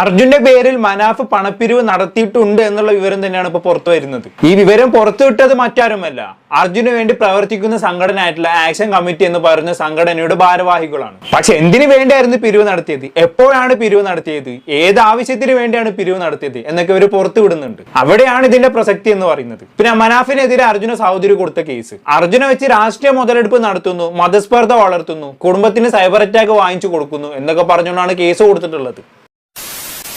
അർജുന്റെ പേരിൽ മനാഫ് പണപ്പിരിവ് നടത്തിയിട്ടുണ്ട് എന്നുള്ള വിവരം തന്നെയാണ് ഇപ്പൊ പുറത്തു വരുന്നത്. ഈ വിവരം പുറത്തുവിട്ടത് മറ്റാരുമല്ല. അർജുന് വേണ്ടി പ്രവർത്തിക്കുന്ന സംഘടന ആയിട്ടുള്ള ആക്ഷൻ കമ്മിറ്റി എന്ന് പറയുന്ന സംഘടനയുടെ ഭാരവാഹികളാണ്. പക്ഷെ എന്തിനു വേണ്ടിയായിരുന്നു പിരിവ് നടത്തിയത്? എപ്പോഴാണ് പിരിവ് നടത്തിയത്? ഏത് ആവശ്യത്തിന് വേണ്ടിയാണ് പിരിവ് നടത്തിയത്? എന്നൊക്കെ ഇവർ പുറത്തു വിടുന്നുണ്ട്. അവിടെയാണ് ഇതിന്റെ പ്രസക്തി എന്ന് പറയുന്നത്. പിന്നെ മനാഫിനെതിരെ അർജുന സഹോദരി കൊടുത്ത കേസ്. അർജുന വെച്ച് രാഷ്ട്രീയ മുതലെടുപ്പ് നടത്തുന്നു മതസ്പർദ്ധ വളർത്തുന്നു കുടുംബത്തിന് സൈബർ അറ്റാക്ക് വാങ്ങിച്ചു കൊടുക്കുന്നു എന്നൊക്കെ പറഞ്ഞുകൊണ്ടാണ് കേസ് കൊടുത്തിട്ടുള്ളത്.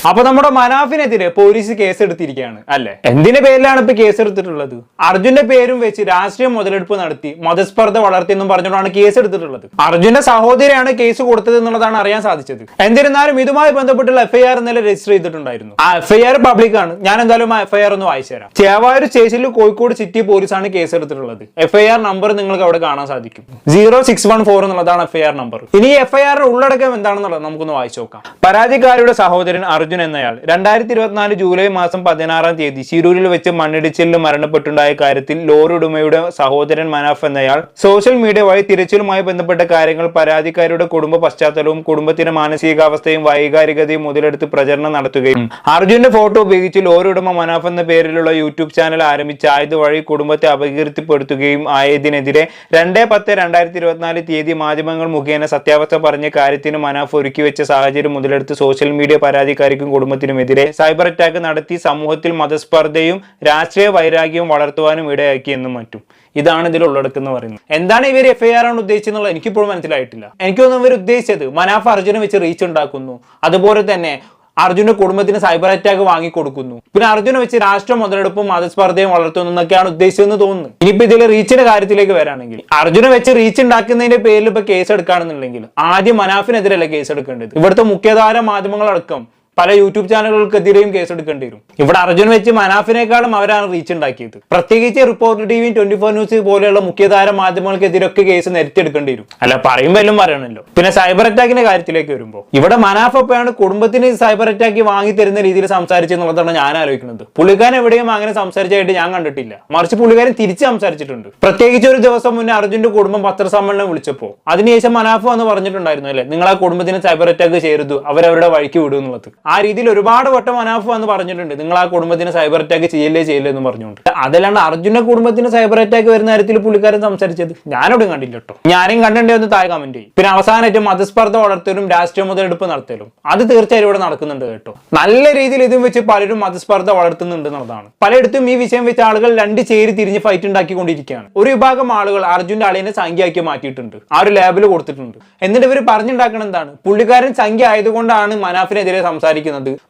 അപ്പൊ നമ്മുടെ മനാഫിനെതിരെ പോലീസ് കേസെടുത്തിരിക്കുകയാണ് അല്ലെ? എന്തിന്റെ പേരിലാണ് ഇപ്പൊ കേസെടുത്തിട്ടുള്ളത്? അർജുന്റെ പേരും വെച്ച് രാഷ്ട്രീയ മുതലെടുപ്പ് നടത്തി മതസ്പർദ്ധ വളർത്തിയെന്നും പറഞ്ഞുകൊണ്ടാണ് കേസ് എടുത്തിട്ടുള്ളത് അർജുന്റെ സഹോദരിയാണ് കേസ് കൊടുത്തത് എന്നുള്ളതാണ് അറിയാൻ സാധിച്ചത്. എന്നിരുന്നാലും ഇതുമായി ബന്ധപ്പെട്ടുള്ള എഫ്ഐആർ ഇന്നലെ രജിസ്റ്റർ ചെയ്തിട്ടുണ്ടായിരുന്നു. ആ എഫ്ഐആർ പബ്ലിക് ആണ്. ഞാൻ എന്തായാലും ആ എഫ്ഐആർ ഒന്ന് വായിച്ചു തരാം. ചേവായൂർ സ്റ്റേഷനിൽ കോഴിക്കോട് സിറ്റി പോലീസാണ് കേസ് എടുത്തിട്ടുള്ളത് എഫ്ഐആർ നമ്പർ നിങ്ങൾക്ക് അവിടെ കാണാൻ സാധിക്കും. സീറോ സിക്സ് വൺ ഫോർ എന്നുള്ളതാണ് എഫ്ഐആർ നമ്പർ ഇനി എഫ്ഐആറിന്റെ ഉള്ളടക്കം എന്താണെന്നുള്ളത് നമുക്കൊന്ന് വായിച്ചു നോക്കാം. പരാതിക്കാരിയുടെ സഹോദരൻ അർജുൻ എന്നയാൾ രണ്ടായിരത്തി ഇരുപത്തിനാല് ജൂലൈ മാസം പതിനാറാം തീയതി ശിരൂരിൽ വെച്ച് മണ്ണിടിച്ചിലിൽ മരണപ്പെട്ടുണ്ടായ കാര്യത്തിൽ ലോറി ഉടമയുടെ സഹോദരൻ മനാഫ് എന്നയാൾ. സോഷ്യൽ മീഡിയ വഴി തിരച്ചിലുമായി ബന്ധപ്പെട്ട കാര്യങ്ങൾ പരാതിക്കാരുടെ കുടുംബ പശ്ചാത്തലവും കുടുംബത്തിന്റെ മാനസികാവസ്ഥയും വൈകാരികതയും മുതലെടുത്ത് പ്രചരണം നടത്തുകയും. അർജുന്റെ ഫോട്ടോ ഉപയോഗിച്ച് ലോറി ഉടമ മനാഫ് എന്ന പേരിലുള്ള യൂട്യൂബ് ചാനൽ ആരംഭിച്ച ആയത് വഴി കുടുംബത്തെ അപകീർത്തിപ്പെടുത്തുകയും ആയതിനെതിരെ രണ്ട് പത്ത് രണ്ടായിരത്തി ഇരുപത്തിനാല് തീയതി മാധ്യമങ്ങൾ മുഖേന സത്യാവസ്ഥ പറഞ്ഞ കാര്യത്തിന് മനാഫ് ഒരുക്കി വെച്ച സാഹചര്യം മുതലെടുത്ത് സോഷ്യൽ മീഡിയ പരാതിക്കാരിക്കും കുടുംബത്തിനുമെതിരെ സൈബർ അറ്റാക്ക് നടത്തി സമൂഹത്തിൽ മതസ്പർദ്ധയും രാഷ്ട്രീയ വൈരാഗ്യവും വളർത്തുവാനും ഇടയാക്കിയെന്നും മറ്റും. ഇതാണ് ഇതിൽ ഉള്ളടക്കം പറയുന്നത്. എന്താണ് ഇവർ എഫ് ഐ ആർ ആണ് ഉദ്ദേശിച്ചെന്നുള്ളത് എനിക്കിപ്പോഴും മനസ്സിലായിട്ടില്ല. എനിക്ക് തോന്നുന്നു ഇവർ ഉദ്ദേശിച്ചത് മനാഫ് അർജുനെ വെച്ച് റീച്ച് ഉണ്ടാക്കുന്നു. അതുപോലെ തന്നെ അർജുന്റെ കുടുംബത്തിന് സൈബർ അറ്റാക്ക് വാങ്ങിക്കൊടുക്കുന്നു. പിന്നെ അർജുനെ വെച്ച് രാഷ്ട്ര മുതലെടുപ്പും മതസ്പർദ്ധയും വളർത്തുന്നു എന്നൊക്കെയാണ് ഉദ്ദേശിച്ചതെന്ന് തോന്നുന്നു. ഇനിയിപ്പോ ഇതിൽ റീച്ചിന്റെ കാര്യത്തിലേക്ക് വരാണെങ്കിൽ അർജുനെ വെച്ച് റീച്ച് ഉണ്ടാക്കുന്നതിന്റെ പേരിൽ ഇപ്പൊ കേസ് എടുക്കുകയാണെന്നുണ്ടെങ്കിൽ ആദ്യം മനാഫിനെതിരല്ല കേസ് എടുക്കേണ്ടത്? ഇവിടുത്തെ മുഖ്യധാര മാധ്യമങ്ങളടക്കം പല യൂട്യൂബ് ചാനലുകൾക്കെതിരെയും കേസെടുക്കേണ്ടി വരും ഇവിടെ അർജുൻ വെച്ച് മനാഫിനേക്കാളും അവരാണ് റീച്ച് ഉണ്ടാക്കിയത്. പ്രത്യേകിച്ച് റിപ്പോർട്ടർ ടിവിയും ട്വന്റി ഫോർ ന്യൂസ് പോലെയുള്ള മുഖ്യധാര മാധ്യമങ്ങൾക്കെതിരൊക്കെ കേസ് നിരത്തിയെടുക്കേണ്ടി വരും അല്ല പറയുമ്പോൾ എല്ലാം പറയണല്ലോ. പിന്നെ സൈബർ അറ്റാക്കിന്റെ കാര്യത്തിലേക്ക് വരുമ്പോൾ ഇവിടെ മനാഫ് അപ്പോഴാണ് കുടുംബത്തിന് സൈബർ അറ്റാക്ക് വാങ്ങി തരുന്ന രീതിയിൽ സംസാരിച്ചെന്നുള്ളതാണ് ഞാൻ ആലോചിക്കുന്നത്. പുള്ളിക്കാരൻ എവിടെയും അങ്ങനെ സംസാരിച്ചായിട്ട് ഞാൻ കണ്ടിട്ടില്ല. മറിച്ച് പുള്ളിക്കാരൻ തിരിച്ച് സംസാരിച്ചിട്ടുണ്ട്. പ്രത്യേകിച്ച് ഒരു ദിവസം മുന്നേ അർജുന്റെ കുടുംബം പത്രസമ്മേളനം വിളിച്ചപ്പോൾ അതിനുശേഷം മനാഫ് എന്ന് പറഞ്ഞിട്ടുണ്ടായിരുന്നു അല്ലേ നിങ്ങൾ ആ കുടുംബത്തിന് സൈബർ അറ്റാക്ക് ചെയ്യരുത് അവരവരുടെ വഴിക്ക് വിടും എന്നുള്ളത്. ആ രീതിയിൽ ഒരുപാട് വട്ടം അനാഫ് വന്ന് പറഞ്ഞിട്ടുണ്ട്. നിങ്ങൾ ആ കുടുംബത്തിന് സൈബർ അറ്റാക്ക് ചെയ്യല്ലേ ചെയ്യല്ലേ എന്ന് പറഞ്ഞുകൊണ്ട്. അതല്ലാണ്ട് അർജുന കുടുംബത്തിന് സൈബർ അറ്റാക്ക് വരുന്ന കാര്യത്തിൽ പുള്ളിക്കാരൻ സംസാരിച്ചത് ഞാനവിടെ കണ്ടില്ല കേട്ടോ. ഞാനും കണ്ടിട്ടേ ഒന്ന് താഴെ കമന്റ് ചെയ്യും. പിന്നെ അവസാനമായിട്ട് മതസ്പർദ്ധ വളർത്തലും രാഷ്ട്രീയ മുതലെടുപ്പ് നടത്തലും. അത് തീർച്ചയായും ഇവിടെ നടക്കുന്നുണ്ട് കേട്ടോ. നല്ല രീതിയിൽ ഇതും വെച്ച് പലരും മതസ്പർദ്ധ വളർത്തുന്നുണ്ട് എന്നുള്ളതാണ് പലയിടത്തും ഈ വിഷയം വെച്ച് ആളുകൾ രണ്ട് ചേരി തിരിഞ്ഞ് ഫൈറ്റ് ഉണ്ടാക്കിക്കൊണ്ടിരിക്കുകയാണ്. ഒരു വിഭാഗം ആളുകൾ അർജുന്റെ അളിയനെ സംഖ്യയാക്കി മാറ്റിയിട്ടുണ്ട്. ആ ഒരു ലേബിൾ കൊടുത്തിട്ടുണ്ട്. എന്നിട്ട് ഇവർ പറഞ്ഞുണ്ടാക്കണം എന്താണ്? പുള്ളിക്കാരൻ സംഖ്യ ആയതുകൊണ്ടാണ് മനാഫിനെതിരെ സംസാരിക്കുന്നത്.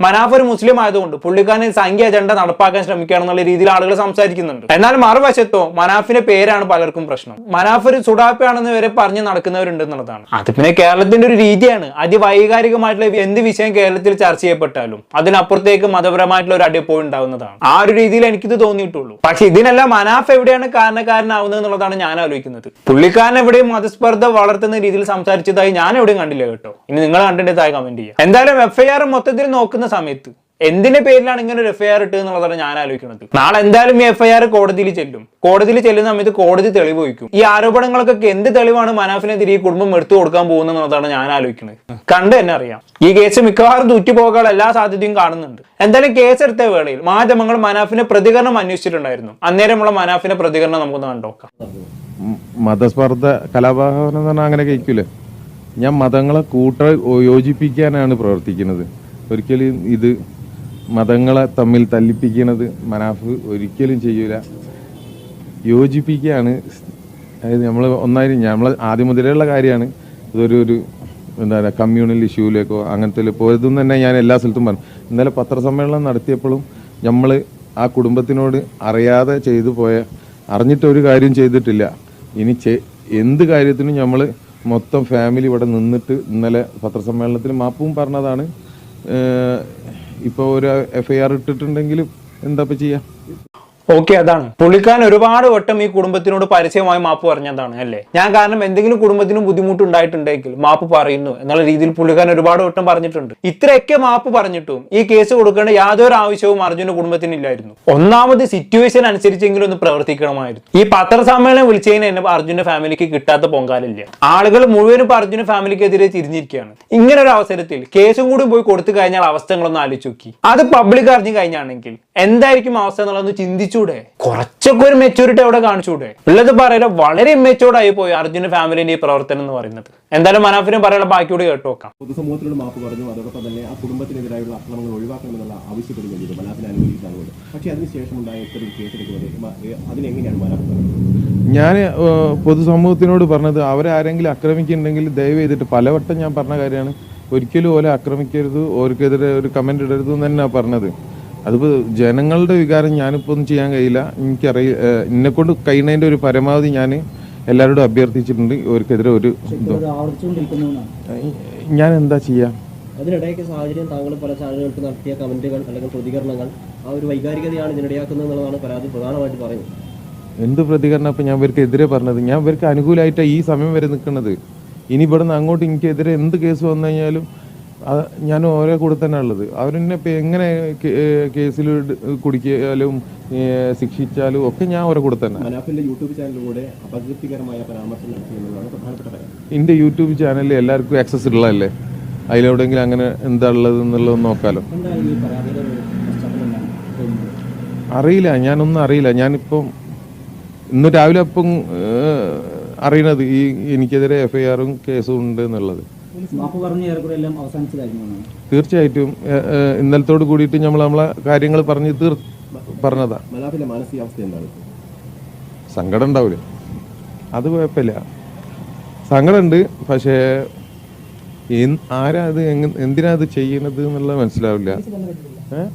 മനാഫ് ഒരു മുസ്ലിം ആയതുകൊണ്ട് പുള്ളിക്കാരൻ സംഖ്യ അജണ്ട നടപ്പാക്കാൻ ശ്രമിക്കുകയാണെന്നുള്ള രീതിയിൽ ആളുകൾ സംസാരിക്കുന്നുണ്ട്. എന്നാൽ മറുവശത്തോ മനാഫിന്റെ പേരാണ് പലർക്കും പ്രശ്നം. മനാഫ് ഒരു സുഡാപ്പയാണെന്ന് വരെ പറഞ്ഞ് നടക്കുന്നവരുണ്ട് എന്നുള്ളതാണ് അത് പിന്നെ കേരളത്തിന്റെ ഒരു രീതിയാണ്. അതിവൈകാരികമായിട്ടുള്ള എന്ത് വിഷയം കേരളത്തിൽ ചർച്ച ചെയ്യപ്പെട്ടാലും അതിനപ്പുറത്തേക്ക് മതപരമായിട്ടുള്ള ഒരു അടിപ്പോയി ഉണ്ടാവുന്നതാണ്. ആ ഒരു രീതിയിൽ എനിക്കിത് തോന്നിയിട്ടുള്ളൂ. പക്ഷെ ഇതിനെല്ലാം മനാഫ് എവിടെയാണ് കാരണക്കാരനാവുന്നത് എന്നുള്ളതാണ് ഞാൻ ആലോചിക്കുന്നത്. പുള്ളിക്കാരൻ എവിടെയും മതസ്പർദ്ധ വളർത്തുന്ന രീതിയിൽ സംസാരിച്ചതായി ഞാൻ എവിടെയും കണ്ടില്ല കേട്ടോ. ഇനി നിങ്ങൾ കണ്ടിട്ടതായി കമന്റ് ചെയ്യാം. എന്തായാലും എഫ്ഐആർ മൊത്തത്തിൽ നോക്കുന്ന സമയത്ത് എന്തിന്റെ പേരിലാണ് ഇങ്ങനെ ഒരു എഫ്ഐആർ ഇട്ടത് എന്നുള്ളതാണ് ഞാൻ ആലോചിക്കുന്നത്. നാളെ എന്തായാലും ഈ എഫ്ഐആർ കോടതിയിൽ ചെല്ലും. കോടതിയിൽ ചെല്ലുന്ന സമയത്ത് കോടതി തെളിവ് വയ്ക്കും ഈ ആരോപണങ്ങൾക്കൊക്കെ എന്ത് തെളിവാണ് മനാഫിനെതിരെ ഈ കുടുംബം എടുത്തു കൊടുക്കാൻ പോകുന്നത് എന്നുള്ളതാണ് ഞാൻ ആലോചിക്കുന്നത്. കണ്ട് തന്നെ അറിയാം. ഈ കേസ് മിക്കവാറും തൂറ്റിപ്പോകാനുള്ള എല്ലാ സാധ്യതയും കാണുന്നുണ്ട്. എന്തായാലും കേസ് എടുത്ത വേളയിൽ മാധ്യമങ്ങൾ മനാഫിന്റെ പ്രതികരണം അന്വേഷിച്ചിട്ടുണ്ടായിരുന്നു. അന്നേരമുള്ള മനാഫിന്റെ പ്രതികരണം നമുക്കൊന്ന് കണ്ടോക്കാം മതസ്പർദ്ധ കലാപാഹനം അങ്ങനെ കഴിക്കൂലേ ഞാൻ മതങ്ങളെ കൂട്ട യോജിപ്പിക്കാനാണ് പ്രവർത്തിക്കുന്നത്. ഒരിക്കലും ഇത് മതങ്ങളെ തമ്മിൽ തല്ലിപ്പിക്കുന്നത് മനാഫ് ഒരിക്കലും ചെയ്യൂല. യോജിപ്പിക്കുകയാണ്. അതായത് നമ്മൾ ഒന്നായി നമ്മൾ ആദ്യം മുതലുള്ള കാര്യമാണ്. ഇതൊരു ഒരു എന്താ പറയുക കമ്മ്യൂണൽ ഇഷ്യൂവിലേക്കോ അങ്ങനത്തെ പോയതും തന്നെ ഞാൻ എല്ലാ സ്ഥലത്തും പറഞ്ഞു. ഇന്നലെ പത്രസമ്മേളനം നടത്തിയപ്പോഴും നമ്മൾ ആ കുടുംബത്തിനോട് അറിയാതെ ചെയ്തു പോയ അറിഞ്ഞിട്ട് ഒരു കാര്യം ചെയ്തിട്ടില്ല. ഇനി എന്ത് കാര്യത്തിനും നമ്മൾ മൊത്തം ഫാമിലി ഇവിടെ നിന്നിട്ട് ഇന്നലെ പത്രസമ്മേളനത്തിന് മാപ്പും പറഞ്ഞതാണ്. ഇപ്പോൾ ഒരു എഫ് ഐ ആർ ഇട്ടിട്ടുണ്ടെങ്കിലും എന്താ ഇപ്പം ചെയ്യുക ഓക്കെ അതാണ്. പുള്ളിക്കാരൻ ഒരുപാട് വട്ടം ഈ കുടുംബത്തിനോട് പരസ്യമായി മാപ്പ് പറഞ്ഞതാണ് അല്ലേ? ഞാൻ കാരണം എന്തെങ്കിലും കുടുംബത്തിനും ബുദ്ധിമുട്ടുണ്ടായിട്ടുണ്ടെങ്കിൽ മാപ്പ് പറയുന്നു എന്നുള്ള രീതിയിൽ പുള്ളിക്കാരൻ ഒരുപാട് വട്ടം പറഞ്ഞിട്ടുണ്ട്. ഇത്രയൊക്കെ മാപ്പ് പറഞ്ഞിട്ടും ഈ കേസ് കൊടുക്കേണ്ട യാതൊരു ആവശ്യവും അർജുന കുടുംബത്തിനില്ലായിരുന്നു. ഒന്നാമത് സിറ്റുവേഷൻ അനുസരിച്ചെങ്കിലും ഒന്ന് പ്രവർത്തിക്കണമായിരുന്നു. ഈ പത്രസമ്മേളനം വിളിച്ചതിന് എന്നെ അർജുന ഫാമിലിക്ക് കിട്ടാത്ത പൊങ്കാലില്ല. ആളുകൾ മുഴുവനും അർജുന ഫാമിലിക്കെതിരെ തിരിഞ്ഞിരിക്കുകയാണ്. ഇങ്ങനെ ഒരു അവസരത്തിൽ കേസും കൂടി പോയി കൊടുത്തു കഴിഞ്ഞാൽ അവസ്ഥകളൊന്ന് ആലോചിച്ച് നോക്കി. അത് പബ്ലിക് അറിഞ്ഞു കഴിഞ്ഞാണെങ്കിൽ എന്തായിരിക്കും അവസ്ഥ എന്നുള്ളതൊന്ന് ചിന്തിച്ചൂടെ കുറച്ചൊക്കെ ഒരു മെച്ചൂരിറ്റി അവിടെ കാണിച്ചൂടെ? ഉള്ളത് പറയല വളരെ മെച്ചൂർഡ് ആയി പോയി അർജുന ഫാമിലിന്റെ ഈ പ്രവർത്തനം എന്ന് പറയുന്നത്. എന്തായാലും മനാഫിനും പറയാനുള്ള ബാക്കിയോട് കേട്ടു നോക്കാം. പൊതുസമൂഹത്തിനോട് മാപ്പ് പറഞ്ഞു അതോടൊപ്പം തന്നെ ആ കുടുംബത്തിനെതിരായുള്ള അക്രമങ്ങൾ ഒഴിവാക്കണമെന്നുള്ള ആവശ്യപ്പെടുകയും ചെയ്തു. മലാഫിനെ അനുകൂലിക്കാനുള്ളത് പക്ഷേ അതിനുശേഷം ഉണ്ടായ ഇത്തരം ഏ- അതിനെങ്ങനെയാണ് മലാഫ് പറയുന്നത്? ഞാൻ പൊതുസമൂഹത്തിനോട് പറഞ്ഞത് അവരെ ആരെങ്കിലും ആക്രമിക്കുന്നുണ്ടെങ്കിൽ ദയവ് ചെയ്തിട്ട് പലവട്ടം ഞാൻ പറഞ്ഞ കാര്യമാണ്. ഒരിക്കലും ഓലെ ആക്രമിക്കരുത് ഓർക്കെതിരെ ഒരു കമന്റ് ഇടരുത് എന്ന് തന്നെയാണ് പറഞ്ഞത്. അതിപ്പോൾ ജനങ്ങളുടെ വികാരം ഞാനിപ്പോൾ ഒന്നും ചെയ്യാൻ കഴിയില്ല. എനിക്കറിയ എന്നെക്കൊണ്ട് കഴിയുന്നതിന്റെ ഒരു പരമാവധി ഞാൻ എല്ലാവരോടും അഭ്യർത്ഥിച്ചിട്ടുണ്ട്. ഇവർക്കെതിരെ ഒരു ഞാൻ എന്താ ചെയ്യാം? അതിനിടയ്ക്ക് സാഹചര്യം താങ്കൾ പല ചാനലുകൾക്ക് നടത്തിയ കമന്റുകൾ അല്ലെങ്കിൽ പ്രതികരണങ്ങൾ ആ ഒരു വൈകാരികതയാണ് ഇതിനിടയാക്കുന്നത് എന്നുള്ളതാണ് പരാതി പ്രധാനമായിട്ട് പറയുന്നത്. എന്ത് പ്രതികരണം? ഇപ്പം ഞാൻ ഇവർക്ക് എതിരെ പറഞ്ഞത്. ഞാൻ ഇവർക്ക് അനുകൂലമായിട്ടാണ് ഈ സമയം വരെ നിൽക്കുന്നത്. ഇനി ഇവിടുന്ന് അങ്ങോട്ട് എനിക്കെതിരെ എന്ത് കേസ് വന്നു കഴിഞ്ഞാലും ഞാൻ ഓരോ കൂടെ തന്നെ ഉള്ളത്. അവരെന്നെ എങ്ങനെ കേസിൽ കുടിക്കാലും ശിക്ഷിച്ചാലും ഒക്കെ ഞാൻ ഓരോ കൂടെ തന്നെ എന്റെ യൂട്യൂബ് ചാനലിൽ എല്ലാവർക്കും ആക്സസ് ഉള്ളതല്ലേ? അതിലെവിടെയെങ്കിലും അങ്ങനെ എന്താ ഉള്ളത് എന്നുള്ളത് നോക്കാലോ. അറിയില്ല ഞാനൊന്നും അറിയില്ല. ഞാനിപ്പം ഇന്ന് രാവിലെ അപ്പം അറിയണത് ഈ എനിക്കെതിരെ എഫ്ഐആറും കേസും ഉണ്ട് എന്നുള്ളത്. തീർച്ചയായിട്ടും ഇന്നലത്തോട് കൂടിയിട്ട് നമ്മൾ നമ്മളെ കാര്യങ്ങൾ പറഞ്ഞ് തീർ പറഞ്ഞതാ? സങ്കടം ഉണ്ടാവില്ല അത് കുഴപ്പമില്ല. സങ്കടമുണ്ട് പക്ഷേ ആരാ അത് എങ്ങ എന്തിനാ അത് ചെയ്യണത് എന്നുള്ളത് മനസ്സിലാവില്ല. ഏഹ്?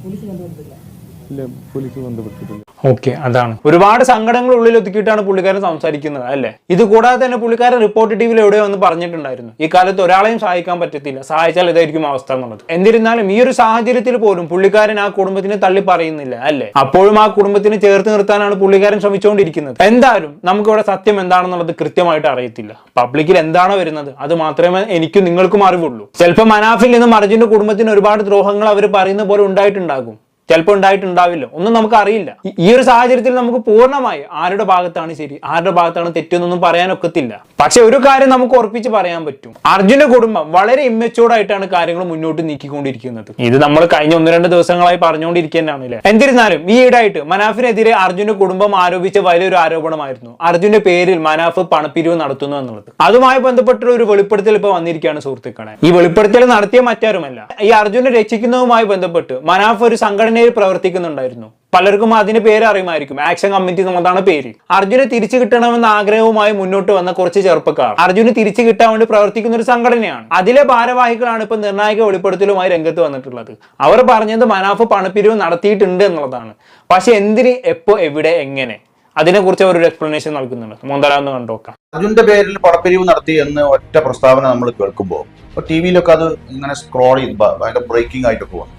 ഇല്ല പോലീസ് ബന്ധപ്പെട്ടിട്ടില്ല ഓക്കെ അതാണ്. ഒരുപാട് സങ്കടങ്ങൾ ഉള്ളിൽ ഒതുക്കിയിട്ടാണ് പുള്ളിക്കാരൻ സംസാരിക്കുന്നത് അല്ലേ? ഇത് കൂടാതെ തന്നെ പുള്ളിക്കാരൻ റിപ്പോർട്ട് ടി വിയിൽ എവിടെയോ ഒന്ന് പറഞ്ഞിട്ടുണ്ടായിരുന്നു ഈ കാലത്ത് ഒരാളെയും സഹായിക്കാൻ പറ്റത്തില്ല സഹായിച്ചാൽ ഇതായിരിക്കും അവസ്ഥ എന്നുള്ളത്. എന്നിരുന്നാലും ഈ ഒരു സാഹചര്യത്തിൽ പോലും പുള്ളിക്കാരൻ ആ കുടുംബത്തിനെ തള്ളി പറയുന്നില്ല അല്ലേ? അപ്പോഴും ആ കുടുംബത്തിനെ ചേർത്ത് നിർത്താനാണ് പുള്ളിക്കാരൻ ശ്രമിച്ചുകൊണ്ടിരിക്കുന്നത്. എന്തായാലും നമുക്കിവിടെ സത്യം എന്താണെന്നുള്ളത് കൃത്യമായിട്ട് അറിയത്തില്ല. പബ്ലിക്കിൽ എന്താണോ വരുന്നത് അത് മാത്രമേ എനിക്കും നിങ്ങൾക്കും അറിവുള്ളൂ. ചിലപ്പോൾ മനാഫിൽ നിന്നും അർജുന്റെ കുടുംബത്തിന് ഒരുപാട് ദ്രോഹങ്ങൾ അവർ പറയുന്ന പോലെ ഉണ്ടായിട്ടുണ്ടാകും. ചിലപ്പോൾ ഉണ്ടായിട്ടുണ്ടാവില്ല. ഒന്നും നമുക്ക് അറിയില്ല ഈ- ഒരു സാഹചര്യത്തിൽ നമുക്ക് പൂർണമായി ആരുടെ ഭാഗത്താണ് ശരി ആരുടെ ഭാഗത്താണ് തെറ്റെന്നൊന്നും പറയാനൊക്കത്തില്ല. പക്ഷെ ഒരു കാര്യം നമുക്ക് ഉറപ്പിച്ച് പറയാൻ പറ്റും. അർജുന്റെ കുടുംബം വളരെ ഇമ്മച്ചോർഡായിട്ടാണ് കാര്യങ്ങൾ മുന്നോട്ട് നീക്കിക്കൊണ്ടിരിക്കുന്നത്. ഇത് നമ്മൾ കഴിഞ്ഞ ഒന്ന് രണ്ട് ദിവസങ്ങളായി പറഞ്ഞുകൊണ്ടിരിക്കുന്നതാണ് അല്ലേ എന്നിരുന്നാലും ഈ ഈടായിട്ട് മനാഫിനെതിരെ അർജുന്റെ കുടുംബം ആരോപിച്ച വലിയൊരു ആരോപണമായിരുന്നു. അർജുന്റെ പേരിൽ മനാഫ് പണപ്പിരിവ് നടത്തുന്നു എന്നുള്ളത്. അതുമായി ബന്ധപ്പെട്ടുള്ള ഒരു വെളിപ്പെടുത്തൽ ഇപ്പൊ വന്നിരിക്കുകയാണ് സുഹൃത്തുക്കളെ. ഈ വെളിപ്പെടുത്തൽ നടത്തിയ മറ്റാരുമല്ല. ഈ അർജുനെ രക്ഷിക്കുന്നതുമായി ബന്ധപ്പെട്ട് മനാഫ് ഒരു സംഘടനയിൽ പ്രവർത്തിക്കുന്നുണ്ടായിരുന്നു. പലർക്കും അതിന് പേര് അറിയുമായിരിക്കും ആക്ഷൻ കമ്മിറ്റി എന്നതാണ് പേര്. അർജുനെ തിരിച്ചു കിട്ടണമെന്ന ആഗ്രഹവുമായി മുന്നോട്ട് വന്ന കുറച്ച് ചെറുപ്പക്കാർ. അർജുന് തിരിച്ചു കിട്ടാൻ വേണ്ടി പ്രവർത്തിക്കുന്ന ഒരു സംഘടനയാണ്. അതിലെ ഭാരവാഹികളാണ് ഇപ്പൊ നിർണായക വെളിപ്പെടുത്തലുമായി രംഗത്ത് വന്നിട്ടുള്ളത്. അവർ പറഞ്ഞത് മനാഫ് പണപ്പിരിവ് നടത്തിയിട്ടുണ്ട് എന്നുള്ളതാണ്. പക്ഷെ എന്തിന് എപ്പോ എവിടെ എങ്ങനെ? അതിനെക്കുറിച്ച് അവർ ഒരു എക്സ്പ്ലനേഷൻ നൽകുന്നുണ്ട്. മോന്തലാന്ന് കണ്ടോക്കാം അർജുന്റെ പേരിൽ പണപ്പിരിവ് നടത്തി എന്ന് ഒറ്റ പ്രസ്താവന നമ്മൾ കേൾക്കുമ്പോൾ ടി വിയിലൊക്കെ അത് ഇങ്ങനെ സ്ക്രോൾ ചെയ്ത് ബ്രേക്കിംഗ് ആയിട്ടൊക്കെ വന്നു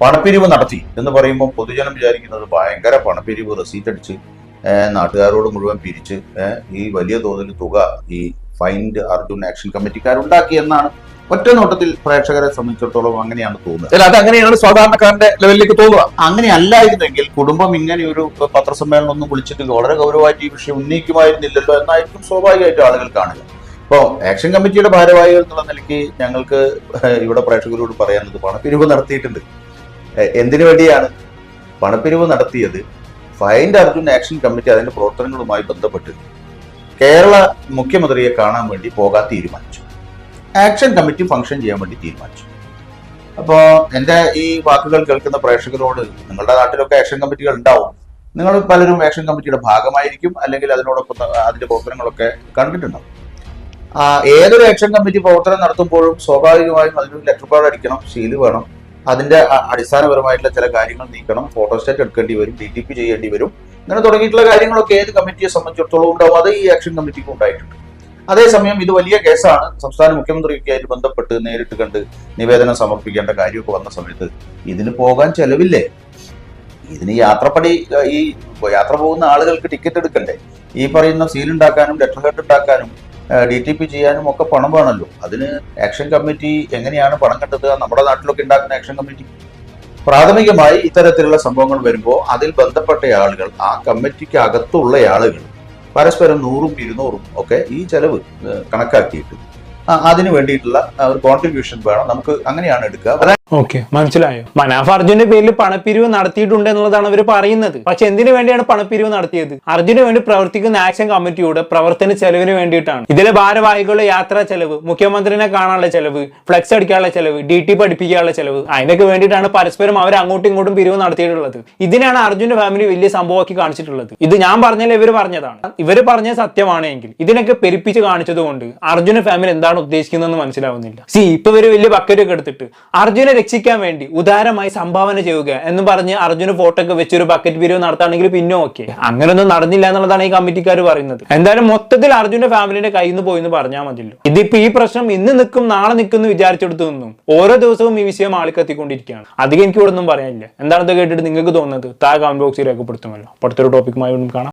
പണപ്പിരിവ് നടത്തി എന്ന് പറയുമ്പോൾ പൊതുജനം വിചാരിക്കുന്നത് ഭയങ്കര പണപ്പിരിവ് റെസീറ്റ് അടിച്ച് നാട്ടുകാരോട് മുഴുവൻ പിരിച്ച് ഈ വലിയ തോതിൽ തുക ഈ ഫൈൻഡ് അർജുൻ ആക്ഷൻ കമ്മിറ്റിക്കാരുണ്ടാക്കി എന്നാണ് ഒറ്റ നോട്ടത്തിൽ പ്രേക്ഷകരെ സംബന്ധിച്ചിടത്തോളം അങ്ങനെയാണ് തോന്നുന്നത്. അല്ല അത് അങ്ങനെയാണ് സാധാരണക്കാരന്റെ ലെവലിലേക്ക് തോന്നുക? അങ്ങനെ അല്ലായിരുന്നെങ്കിൽ കുടുംബം ഇങ്ങനെ ഒരു പത്രസമ്മേളനം ഒന്നും വിളിച്ചിട്ട് വളരെ ഗൗരവമായിട്ട് ഈ വിഷയം ഉന്നയിക്കുമായിരുന്നില്ലല്ലോ എന്നായിരിക്കും സ്വാഭാവികമായിട്ട് ആളുകൾ കാണുക. ഇപ്പോൾ ആക്ഷൻ കമ്മിറ്റിയുടെ ഭാരവാഹികൾ എന്നുള്ള നിലയ്ക്ക് ഞങ്ങൾക്ക് ഇവിടെ പ്രേക്ഷകരോട് പറയാനുള്ളത് പണപ്പിരിവ് നടത്തിയിട്ടുണ്ട്. എന്തിനു വേണ്ടിയാണ് പണപ്പിരിവ് നടത്തിയത്? ഫൈൻഡ് അർജുൻ ആക്ഷൻ കമ്മിറ്റി അതിന്റെ പ്രവർത്തനങ്ങളുമായി ബന്ധപ്പെട്ട് കേരള മുഖ്യമന്ത്രിയെ കാണാൻ വേണ്ടി പോകാൻ തീരുമാനിച്ചു. ആക്ഷൻ കമ്മിറ്റി ഫംഗ്ഷൻ ചെയ്യാൻ വേണ്ടി തീരുമാനിച്ചു. അപ്പോ എന്റെ ഈ വാക്കുകൾ കേൾക്കുന്ന പ്രേക്ഷകരോട് നിങ്ങളുടെ നാട്ടിലൊക്കെ ആക്ഷൻ കമ്മിറ്റികൾ ഉണ്ടാവും. നിങ്ങൾ പലരും ആക്ഷൻ കമ്മിറ്റിയുടെ ഭാഗമായിരിക്കും അല്ലെങ്കിൽ അതിനോടൊപ്പം അതിന്റെ പ്രവർത്തനങ്ങളൊക്കെ കണ്ടിട്ടുണ്ടാവും. ഏതൊരു ആക്ഷൻ കമ്മിറ്റി പ്രവർത്തനം നടത്തുമ്പോഴും സ്വാഭാവികമായും അതിനൊരു ലെറ്റർ പാഡ് അടിക്കണം സീൽ വേണം. അതിന്റെ അടിസ്ഥാനപരമായിട്ടുള്ള ചില കാര്യങ്ങൾ നീക്കണം. ഫോട്ടോസ്റ്റാറ്റ് എടുക്കേണ്ടി വരും ഡി ടി പി ചെയ്യേണ്ടി വരും. ഇങ്ങനെ തുടങ്ങിയിട്ടുള്ള കാര്യങ്ങളൊക്കെ ഏത് കമ്മിറ്റിയെ സംബന്ധിച്ചിടത്തോളം ഉണ്ടാവും അത് ഈ ആക്ഷൻ കമ്മിറ്റിക്ക് ഉണ്ടായിട്ടുണ്ട്. അതേസമയം ഇത് വലിയ കേസാണ്. സംസ്ഥാന മുഖ്യമന്ത്രിയൊക്കെയായിട്ട് ബന്ധപ്പെട്ട് നേരിട്ട് കണ്ട് നിവേദനം സമർപ്പിക്കേണ്ട കാര്യമൊക്കെ വന്ന സമയത്ത് ഇതിന് പോകാൻ ചെലവില്ലേ? ഇതിന് യാത്രപ്പടി ഈ യാത്ര പോകുന്ന ആളുകൾക്ക് ടിക്കറ്റ് എടുക്കണ്ടേ? ഈ പറയുന്ന സീൽ ഉണ്ടാക്കാനും ലെറ്റർ ഹെഡ് ഉണ്ടാക്കാനും ഡി ടി പി ചെയ്യാനും ഒക്കെ പണം വേണമല്ലോ. അതിന് ആക്ഷൻ കമ്മിറ്റി എങ്ങനെയാണ് പണം കണ്ടെത്തുക? നമ്മുടെ നാട്ടിലൊക്കെ ഉണ്ടാക്കുന്ന ആക്ഷൻ കമ്മിറ്റി. പ്രാഥമികമായി ഇത്തരത്തിലുള്ള സംഭവങ്ങൾ വരുമ്പോൾ അതിൽ ബന്ധപ്പെട്ട ആളുകൾ ആ കമ്മിറ്റിക്ക് അകത്തുള്ള ആളുകൾ പരസ്പരം നൂറും ഇരുന്നൂറും ഒക്കെ ഈ ചെലവ് കണക്കാക്കിയിട്ടുണ്ട് അതിന് വേണ്ടിയിട്ടുള്ള ഒരു കോൺട്രിബ്യൂഷൻ വേണം. നമുക്ക് അങ്ങനെയാണ് എടുക്കുക. ഓക്കെ മനസ്സിലായോ? മനാഫ് അർജുന്റെ പേരിൽ പണപ്പിരിവ് നടത്തിയിട്ടുണ്ട് എന്നുള്ളതാണ് അവർ പറയുന്നത്. പക്ഷെ എന്തിനു വേണ്ടിയാണ് പണപ്പിരിവ് നടത്തിയത്? അർജുന് വേണ്ടി പ്രവർത്തിക്കുന്ന ആക്ഷൻ കമ്മിറ്റിയുടെ പ്രവർത്തന ചെലവിന് വേണ്ടിയിട്ടാണ്. ഇതിലെ ഭാരവാഹികളുടെ യാത്രാ ചെലവ് മുഖ്യമന്ത്രിനെ കാണാനുള്ള ചെലവ് ഫ്ലെക്സ് അടിക്കാനുള്ള ചെലവ് ഡി ടി പഠിപ്പിക്കാനുള്ള ചെലവ് അതിനൊക്കെ വേണ്ടിയിട്ടാണ് പരസ്പരം അവർ അങ്ങോട്ടും ഇങ്ങോട്ടും പിരിവ് നടത്തിയിട്ടുള്ളത്. ഇതിനാണ് അർജുന്റെ ഫാമിലി വലിയ സംഭവമാക്കി കാണിച്ചിട്ടുള്ളത്. ഇത് ഞാൻ പറഞ്ഞാൽ ഇവർ പറഞ്ഞതാണ്. ഇവർ പറഞ്ഞ സത്യമാണെങ്കിൽ ഇതിനൊക്കെ പെരുപ്പിച്ച് കാണിച്ചതുകൊണ്ട് അർജുന ഫാമിലി എന്താണ് ഉദ്ദേശിക്കുന്നതെന്ന് മനസ്സിലാവുന്നില്ല. സി ഇപ്പൊ ഇവർ വലിയ ബക്കറ്റ് ഒക്കെ എടുത്തിട്ട് അർജുനെ രക്ഷിക്കാൻ വേണ്ടി ഉദാരമായി സംഭാവന ചെയ്യുക എന്ന് പറഞ്ഞ് അർജുന ഫോട്ടോ ഒക്കെ വെച്ചൊരു ബക്കറ്റ് പിരിവ് നടത്താണെങ്കിൽ പിന്നെ ഓക്കെ അങ്ങനെയൊന്നും നടന്നില്ല എന്നുള്ളതാണ് ഈ കമ്മിറ്റിക്കാർ പറയുന്നത്. എന്തായാലും മൊത്തത്തിൽ അർജുന്റെ ഫാമിലിന്റെ കയ്യിൽ നിന്ന് പോയി എന്ന് പറഞ്ഞാൽ മതിയല്ലോ. ഇതിപ്പോ ഈ പ്രശ്നം ഇന്ന് നിൽക്കും നാളെ നിൽക്കും എന്ന് വിചാരിച്ചെടുത്തു നിന്നും ഓരോ ദിവസവും ഈ വിഷയം ആളിക്കത്തിക്കൊണ്ടിരിക്കുകയാണ്. അധികം എനിക്ക് ഇവിടെ ഒന്നും പറയാനില്ല എന്താണെന്ന് കേട്ടിട്ട് നിങ്ങൾക്ക് തോന്നുന്നത്? താ കമന്റ് ബോക്സിൽ രേഖപ്പെടുത്തുമല്ലോ. അടുത്തൊരു ടോപ്പിക്കുമായി കാണാം.